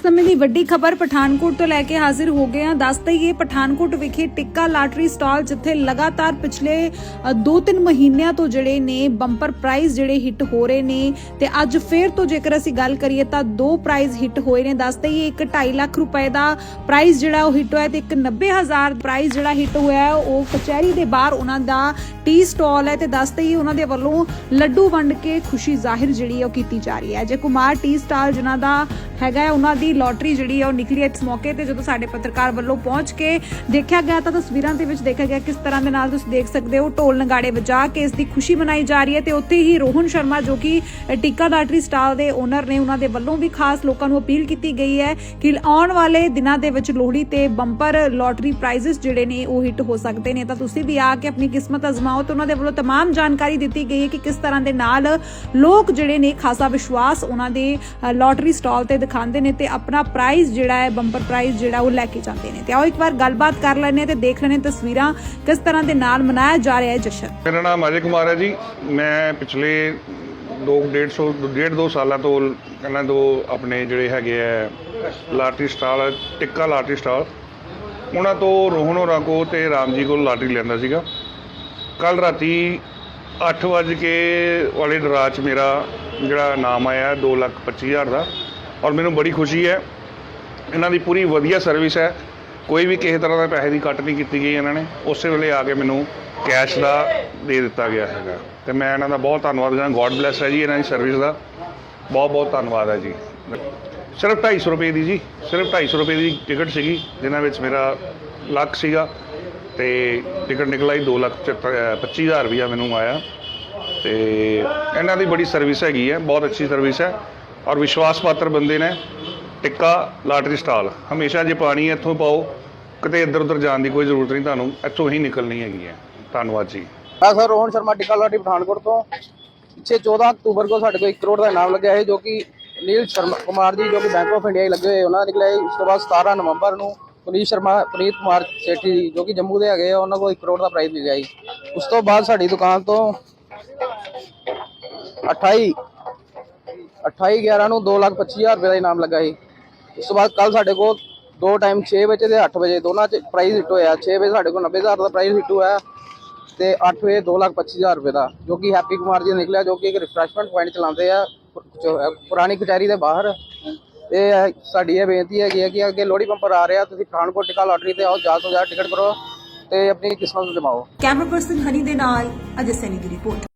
ਇਸ ਸਮੇਂ ਦੀ ਵੱਡੀ ਖਬਰ ਪਠਾਨਕੋਟ ਤੋਂ ਲੈ ਕੇ ਹਾਜ਼ਰ ਹੋ ਗਏ ਹਾਂ। ਦੱਸ ਦਈਏ, ਪਠਾਨਕੋਟ ਵਿਖੇ ਟਿੱਕਾ ਲਾਟਰੀ ਸਟਾਲ, ਜਿੱਥੇ ਲਗਾਤਾਰ ਪਿਛਲੇ 2-3 ਮਹੀਨਿਆਂ ਤੋਂ ਜਿਹੜੇ ਨੇ ਬੰਪਰ ਪ੍ਰਾਈਜ਼ ਜਿਹੜੇ ਹਿੱਟ ਹੋ ਰਹੇ ਨੇ ਤੇ ਅੱਜ ਫੇਰ ਤੋਂ ਜੇਕਰ ਅਸੀਂ ਗੱਲ ਕਰੀਏ ਤਾਂ ਦੋ ਪ੍ਰਾਈਜ਼ ਹਿੱਟ ਹੋਏ ਨੇ। ਦੱਸ ਦਈਏ, ਇੱਕ 2.5 ਲੱਖ ਰੁਪਏ ਦਾ ਪ੍ਰਾਈਜ਼ ਜਿਹੜਾ ਉਹ ਹਿੱਟ ਹੋਇਆ ਤੇ ਇੱਕ 90000 ਪ੍ਰਾਈਜ਼ ਜਿਹੜਾ ਹਿੱਟ ਹੋਇਆ ਉਹ ਕਚਹਿਰੀ ਦੇ ਬਾਹਰ ਉਹਨਾਂ ਦਾ ਟੀ ਸਟਾਲ ਹੈ ਤੇ ਦੱਸ ਦਈਏ, ਉਹਨਾਂ ਦੇ ਵੱਲੋਂ ਲੱਡੂ ਵੰਡ ਕੇ ਖੁਸ਼ੀ ਜ਼ਾਹਿਰ ਜਿਹੜੀ ਉਹ ਕੀਤੀ ਜਾ ਰਹੀ ਹੈ। ਜੇ ਕੁਮਾਰ ਟੀ ਸਟਾਲ ਜਿਨ੍ਹਾਂ ਦਾ ਹੈਗਾ ਹੈ ਉਹਨਾਂ ਦੀ ਲੋਟਰੀ ਜਿਹੜੀ ਹੈ ਉਹ ਨਿਕਲੀ ਹੈ ਇਸ ਮੌਕੇ ਤੇ ਜਦੋਂ ਸਾਡੇ ਪੱਤਰਕਾਰ ਵੱਲੋਂ ਪਹੁੰਚ ਕੇ ਦੇਖਿਆ ਗਿਆ ਤਾਂ ਤਸਵੀਰਾਂ ਦੇ ਵਿੱਚ ਦੇਖਿਆ ਗਿਆ ਕਿਸ ਤਰ੍ਹਾਂ ਦੇ ਨਾਲ ਤੁਸੀਂ ਦੇਖ ਸਕਦੇ ਹੋ ਢੋਲ ਨਗਾੜੇ ਵਜਾ ਕੇ ਇਸ ਦੀ ਖੁਸ਼ੀ ਮਨਾਈ ਜਾ ਰਹੀ ਹੈ ਤੇ ਉੱਥੇ ਹੀ ਰੋਹਨ ਸ਼ਰਮਾ ਜੋ ਕਿ ਟਿੱਕਾ ਲਾਟਰੀ ਸਟਾਲ ਦੇ ਓਨਰ ਨੇ ਉਹਨਾਂ ਦੇ ਵੱਲੋਂ ਵੀ ਖਾਸ ਲੋਕਾਂ ਨੂੰ ਅਪੀਲ ਕੀਤੀ ਗਈ ਹੈ ਕਿ ਆਉਣ ਵਾਲੇ ਦਿਨਾਂ ਦੇ ਵਿੱਚ ਲੋਹੜੀ ਤੇ ਬੰਪਰ ਲੋਟਰੀ ਪ੍ਰਾਈਜ਼ਸ ਜਿਹੜੇ ਨੇ ਉਹ ਹਿੱਟ ਹੋ ਸਕਦੇ ਨੇ ਤਾਂ ਤੁਸੀਂ ਵੀ ਆ ਕੇ ਆਪਣੀ ਕਿਸਮਤ ਅਜ਼ਮਾਓ ਤੇ ਉਹਨਾਂ ਦੇ ਵੱਲੋਂ तमाम ਜਾਣਕਾਰੀ ਦਿੱਤੀ ਗਈ ਹੈ ਕਿ ਕਿਸ ਤਰ੍ਹਾਂ ਦੇ ਨਾਲ ਲੋਕ ਜਿਹੜੇ ਨੇ ਖਾਸਾ ਵਿਸ਼ਵਾਸ ਉਹਨਾਂ ਦੇ ਅ, ਲੋਟਰੀ ਸਟਾਲ ਤੇ ਦਿਖਾਉਂਦੇ ਨੇ ਤੇ ਆਪਣਾ ਪ੍ਰਾਈਜ਼ ਜਿਹੜਾ ਹੈ ਬੰਪਰ ਪ੍ਰਾਈਜ਼ ਜਿਹੜਾ ਉਹ ਲੈ ਕੇ ਜਾਂਦੇ ਨੇ। ਤੇ ਆਓ ਇੱਕ ਵਾਰ ਗੱਲਬਾਤ ਕਰ ਲੈਂਦੇ ਹਾਂ ਤੇ ਦੇਖ ਲੈਂਦੇ ਹਾਂ ਤਸਵੀਰਾਂ ਕਿਸ ਤਰ੍ਹਾਂ ਦੇ ਨਾਲ ਮਨਾਇਆ ਜਾ ਰਿਹਾ ਹੈ ਜਸ਼ਨ। ਮੇਰਾ ਨਾਮ ਅਜੇ ਕੁਮਾਰ ਹੈ ਜੀ। ਮੈਂ ਪਿਛਲੇ 2 150 ਡੇਢ ਦੋ ਸਾਲਾਂ ਤੋਂ ਇਹਨਾਂ ਤੋਂ ਆਪਣੇ ਜਿਹੜੇ ਹੈਗੇ ਆ lottery stall, Tikka lottery stall, ਉਹਨਾਂ ਤੋਂ ਰੋਹਨ ਹੋਰਾਂ ਕੋ ਤੇ ਰਾਮ ਜੀ ਕੋਲ ਲਾਟਰੀ ਲੈਂਦਾ ਸੀਗਾ। ਕੱਲ ਰਾਤੀ 8 ਵਜੇ ਕੇ ਵਾਲੇ ਡਰਾ 'ਚ ਮੇਰਾ ਜਿਹੜਾ ਨਾਮ ਆਇਆ 2 ਲੱਖ 25 ਹਜ਼ਾਰ ਦਾ। ਔਰ ਮੈਨੂੰ ਬੜੀ ਖੁਸ਼ੀ ਹੈ। ਇਹਨਾਂ ਦੀ ਪੂਰੀ ਵਧੀਆ ਸਰਵਿਸ ਹੈ। ਕੋਈ ਵੀ ਕਿਸੇ ਤਰ੍ਹਾਂ ਦਾ ਪੈਸੇ ਦੀ ਕੱਟ ਨਹੀਂ ਕੀਤੀ ਗਈ ਇਹਨਾਂ ਨੇ। ਉਸੇ ਵੇਲੇ ਆ ਕੇ ਮੈਨੂੰ ਕੈਸ਼ ਦਾ ਦੇ ਦਿੱਤਾ ਗਿਆ ਹੈਗਾ। ਤੇ ਮੈਂ ਇਹਨਾਂ ਦਾ ਬਹੁਤ ਧੰਨਵਾਦ ਕਰਦਾ। ਗੋਡ ਬlesਸ ਹੈ ਜੀ ਇਹਨਾਂ ਦੀ ਸਰਵਿਸ ਦਾ। ਬਹੁਤ ਬਹੁਤ ਧੰਨਵਾਦ ਹੈ ਜੀ। ਸਿਰਫ 250 ਰੁਪਏ ਦੀ ਜੀ। ਸਿਰਫ 250 ਰੁਪਏ ਦੀ ਟਿਕਟ ਸੀਗੀ, ਜਿਨ੍ਹਾਂ ਵਿੱਚ ਮੇਰਾ ਲੱਖ ਸੀਗਾ। ਤੇ ਟਿਕਟ ਨਿਕਲ ਆਈ 2 ਲੱਖ 25 ਹਜ਼ਾਰ ਰੁਪਇਆ ਮੈਨੂੰ ਆਇਆ। ਤੇ ਇਹਨਾਂ ਦੀ ਬੜੀ ਸਰਵਿਸ ਹੈਗੀ ਹੈ। ਬਹੁਤ ਅੱਛੀ ਸਰਵਿਸ ਹੈ। ਔਰ ਵਿਸ਼ਵਾਸ ਪਾਤਰ ਬੰਦੇ ਨੇ ਟਿੱਕਾ ਲਾਟਰੀ ਸਟਾਲ। ਹਮੇਸ਼ਾ ਜੇ ਪਾਣੀ ਇੱਥੋਂ ਪਾਓ, ਕਿਤੇ ਇੱਧਰ ਉੱਧਰ ਜਾਣ ਦੀ ਕੋਈ ਜ਼ਰੂਰਤ ਨਹੀਂ, ਤੁਹਾਨੂੰ ਇੱਥੋਂ ਹੀ ਨਿਕਲਣੀ ਹੈਗੀ ਹੈ। ਧੰਨਵਾਦ ਜੀ। ਮੈਂ ਸਰ ਰੋਹਨ ਸ਼ਰਮਾ, ਟਿੱਕਾ ਲਾਟੀ ਪਠਾਨਕੋਟ ਤੋਂ। ਪਿੱਛੇ 14 ਅਕਤੂਬਰ ਕੋ ਸਾਡੇ ਕੋਲ 1 ਕਰੋੜ ਦਾ ਇਨਾਮ ਲੱਗਿਆ ਹੈ ਜੋ ਕਿ ਨੀਲ ਸ਼ਰਮਾ ਕੁਮਾਰ ਜੀ, ਜੋ ਕਿ ਬੈਂਕ ਆਫ ਇੰਡੀਆ ਹੀ ਲੱਗੇ ਹੋਏ, ਉਹਨਾਂ ਦਾ ਨਿਕਲਿਆ ਹੈ। ਉਸ ਤੋਂ ਬਾਅਦ 17 ਨਵੰਬਰ ਨੂੰ ਪੁਨੀਤ ਸ਼ਰਮਾ, ਪੁਨੀਤ ਕੁਮਾਰ ਸੇਠੀ ਜੀ, ਜੋ ਕਿ ਜੰਮੂ ਦੇ ਹੈਗੇ ਆ, ਉਹਨਾਂ ਕੋਲ 1 ਕਰੋੜ ਦਾ ਪ੍ਰਾਈਜ਼ ਮਿਲਿਆ ਜੀ ਉਸ ਤੋਂ ਬਾਅਦ ਸਾਡੀ ਦੁਕਾਨ ਤੋਂ 28 28 11 ਨੂੰ 2 ਲੱਖ 25 ਹਜ਼ਾਰ ਰੁਪਏ ਦਾ ਇਨਾਮ ਲੱਗਾ ਸੀ। ਉਸ ਤੋਂ ਬਾਅਦ ਕੱਲ ਸਾਡੇ ਕੋਲ ਦੋ ਟਾਈਮ 6 ਵਜੇ ਤੇ 8 ਵਜੇ ਦੋਨਾਂ ਚ ਪ੍ਰਾਈਜ਼ ਹਿੱਟ ਹੋਇਆ। 6 ਵਜੇ ਸਾਡੇ ਕੋਲ 90000 ਦਾ ਪ੍ਰਾਈਜ਼ ਹਿੱਟ ਹੋਇਆ ਤੇ 8 ਵਜੇ 2 ਲੱਖ 25 ਹਜ਼ਾਰ ਰੁਪਏ ਦਾ, ਜੋ ਕਿ ਹੈਪੀ ਕੁਮਾਰ ਜੀ ਨਿਕਲਿਆ, ਜੋ ਕਿ ਇੱਕ ਰਿਫਰੈਸ਼ਮੈਂਟ ਪੁਆਇੰਟ ਚਲਾਉਂਦੇ ਆ ਪੁਰਾਣੀ ਕਚਹਿਰੀ ਦੇ ਬਾਹਰ। ਇਹ ਸਾਡੀ ਇਹ ਬੇਨਤੀ ਹੈਗੀ ਹੈ ਕਿ ਅੱਗੇ ਲੋਹੜੀ ਪੰਪਰ ਆ ਰਿਹਾ, ਤੁਸੀਂ ਪਠਾਨਕੋਟ ਟਿਕਾ ਲਾਟਰੀ ਤੇ ਆਓ ਜ਼ਿਆਦਾ ਤੋਂ ਜ਼ਿਆਦਾ ਟਿਕਟ ਕਰੋ ਤੇ ਆਪਣੀ ਕਿਸਮਤ ਨੂੰ ਜਮਾਓ। ਕੈਮਰਾ ਪਰਸਨ ਹਨੀ ਦੇ ਨਾਲ, ਅਜੇ ਸੈਨੀ ਦੀ ਰਿਪੋਰਟ